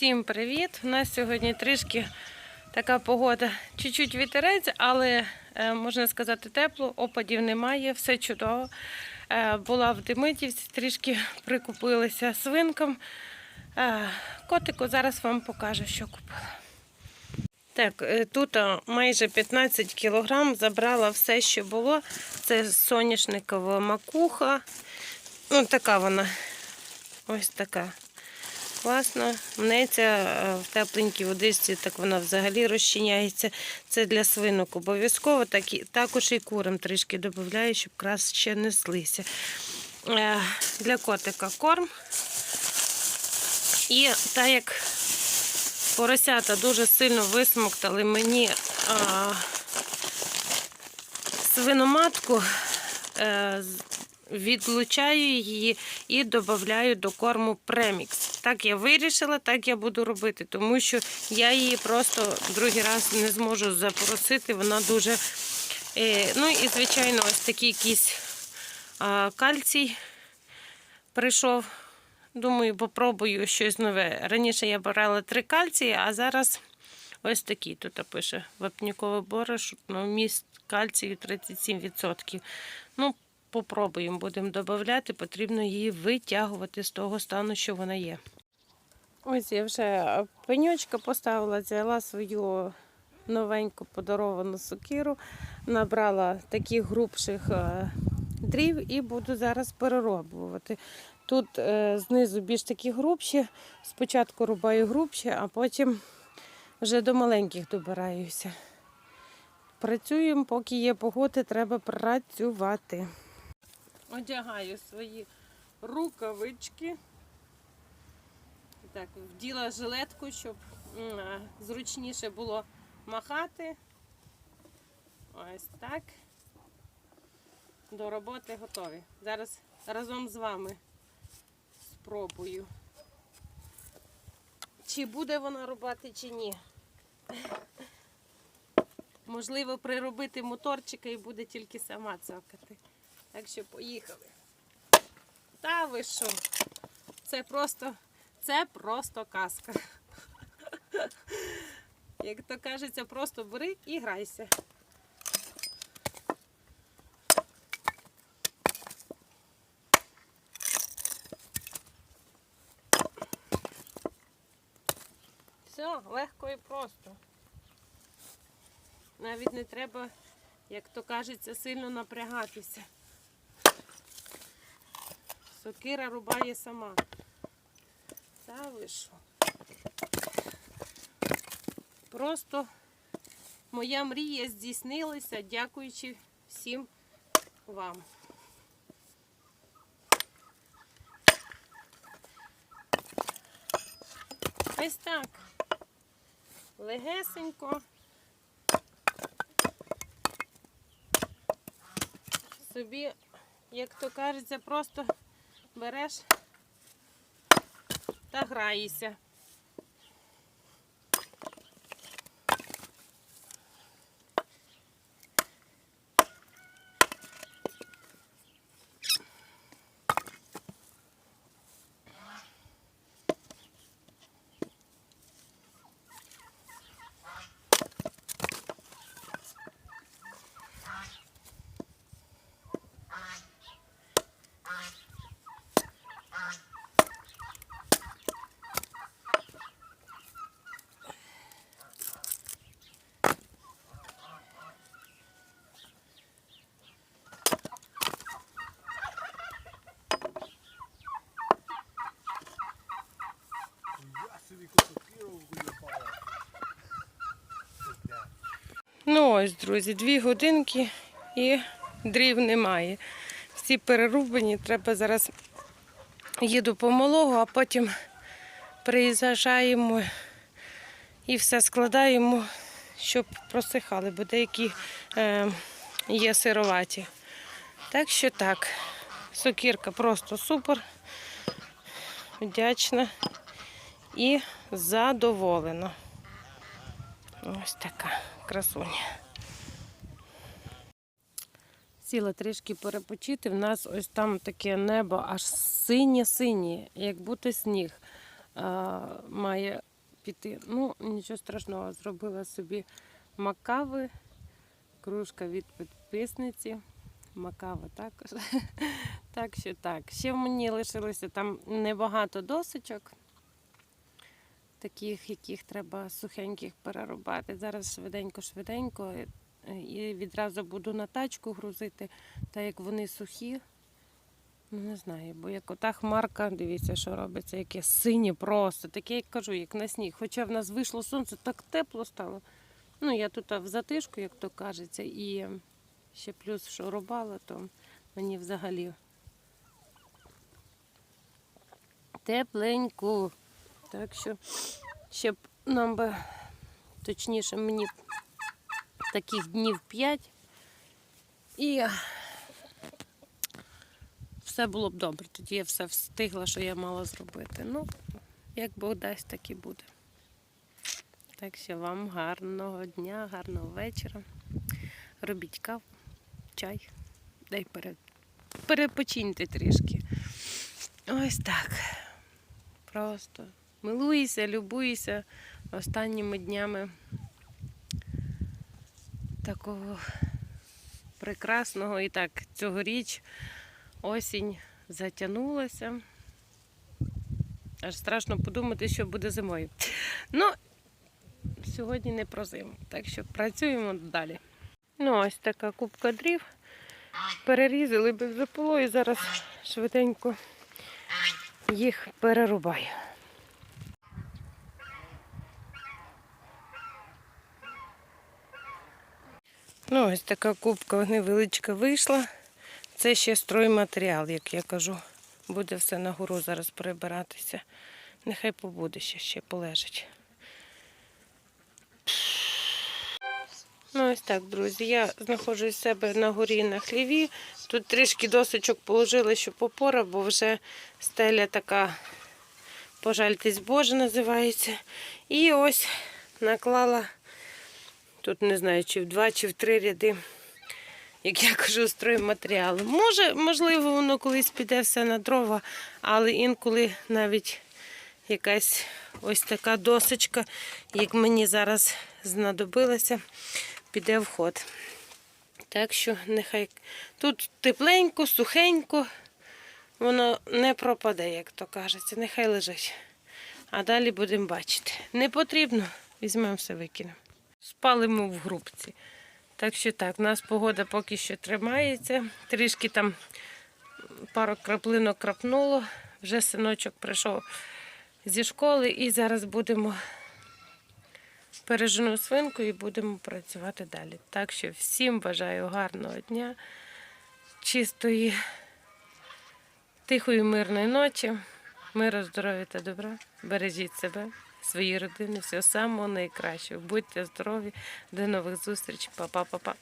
Всім привіт! У нас сьогодні трішки така погода, чуть-чуть вітерець, але е, можна сказати тепло, опадів немає, все чудово. Е, була в Демитівці, трішки прикупилися свинкам. Е, котику зараз вам покажу, що купила. Так, тут майже 15 кілограм забрала все, що було. Це соняшникова макуха. Ну, така вона. Ось така. Класно. Мнеться е, в тепленькій водичці, так вона взагалі розчиняється. Це для свинок обов'язково. Так і, також і курам трішки додаю, щоб краще неслися. Е, Для котика корм. І так як поросята дуже сильно висмоктали мені а, свиноматку, е, з- відлучаю її і додаю до корму премікс. Так я вирішила, так я буду робити, тому що я її просто другий раз не зможу запросити. Вона дуже. Е, ну і звичайно, ось такий якийсь кальцій прийшов. Думаю, попробую щось нове. Раніше я брала три кальції, а зараз ось такі. Тут пише вапнікове борошно, вміст кальцію 37%. Ну, попробуємо, будемо додати. Потрібно її витягувати з того стану, що вона є. Ось я вже пеньочка поставила, взяла свою новеньку подаровану сокиру, набрала таких грубших е, дрів і буду зараз перероблювати. Тут е, знизу більш такі грубші. Спочатку рубаю грубші, а потім вже до маленьких добираюся. Працюємо, поки є погода, треба працювати. Одягаю свої рукавички. Так, вділа жилетку, щоб е, зручніше було махати. Ось так. До роботи готові. Зараз разом з вами спробую. Чи буде вона рубати, чи ні. Можливо, приробити моторчика і буде тільки сама цокати. Так що поїхали. Та ви що? Це просто, це просто казка. Як то кажеться, просто бери і грайся. Все, легко і просто. Навіть не треба, як то кажеться, сильно напрягатися. Сокира рубає сама. Та ви? Просто моя мрія здійснилася, дякуючи всім вам. Ось так. Легесенько. Собі, як то кажеться, просто береш та граєшся. Ну ось, друзі, дві годинки і дрів немає. Всі перерубані, треба зараз їду по малого, а потім приїжджаємо і все складаємо, щоб просихали, бо деякі е, є сироваті. Так що так, сокірка просто супер, вдячна і задоволена. Ось така красуня. Сіла трішки перепочити. В нас ось там таке небо аж синє-синє, як будто сніг а, має піти. Ну, нічого страшного, зробила собі макави, кружка від підписниці. Макави також. так що так. Ще мені лишилося там небагато досочок, таких, яких треба сухеньких перерубати. Зараз швиденько-швиденько е, і відразу буду на тачку грузити, та як вони сухі. Ну, не знаю, бо як ота хмарка, дивіться, що робиться, яке синє просто, таке, як кажу, як на сніг. Хоча в нас вийшло сонце, так тепло стало. Ну, я тут в затишку, як то кажеться, і ще плюс, що рубала, то мені взагалі тепленько. Так що ще б нам би, точніше, мені таких днів 5. І все було б добре. Тоді я все встигла, що я мала зробити. Ну, як Бог дасть, так і буде. Так що вам гарного дня, гарного вечора. Робіть каву, чай, дай пере... перепочиньте трішки. Ось так. Просто милуйся, любуйся останніми днями такого прекрасного і так цьогоріч осінь затягнулася. Аж страшно подумати, що буде зимою. Ну, сьогодні не про зиму, так що працюємо далі. Ну, ось така кубка дрів. Перерізали бензопилою, зараз швиденько їх перерубаю. Ну, ось така кубка невеличка вийшла. Це ще стройматеріал, як я кажу. Буде все на гору зараз прибиратися. Нехай побуде ще, ще полежить. Ну, ось так, друзі. Я знаходжусь себе на горі на хліві. Тут трішки досочок положила, щоб опора, бо вже стеля така, пожальтесь Боже, називається. І ось наклала, тут не знаю, чи в два, чи в три ряди як я кажу, стройматеріалу. Може, можливо, воно колись піде все на дрова, але інколи навіть якась ось така досочка, як мені зараз знадобилася, піде в ход. Так що нехай тут тепленько, сухенько, воно не пропаде, як то кажеться, нехай лежить. А далі будемо бачити. Не потрібно, візьмемо все, викинемо. Спалимо в грубці. Так що так, у нас погода поки що тримається. Трішки там пару краплинок крапнуло. Вже синочок прийшов зі школи і зараз будемо пережену свинку і будемо працювати далі. Так що всім бажаю гарного дня, чистої, тихої, мирної ночі, миру, здоров'я та добра. Бережіть себе, свої родини, всього самого найкращого. Будьте здорові, до нових зустрічей. Па-па-па-па.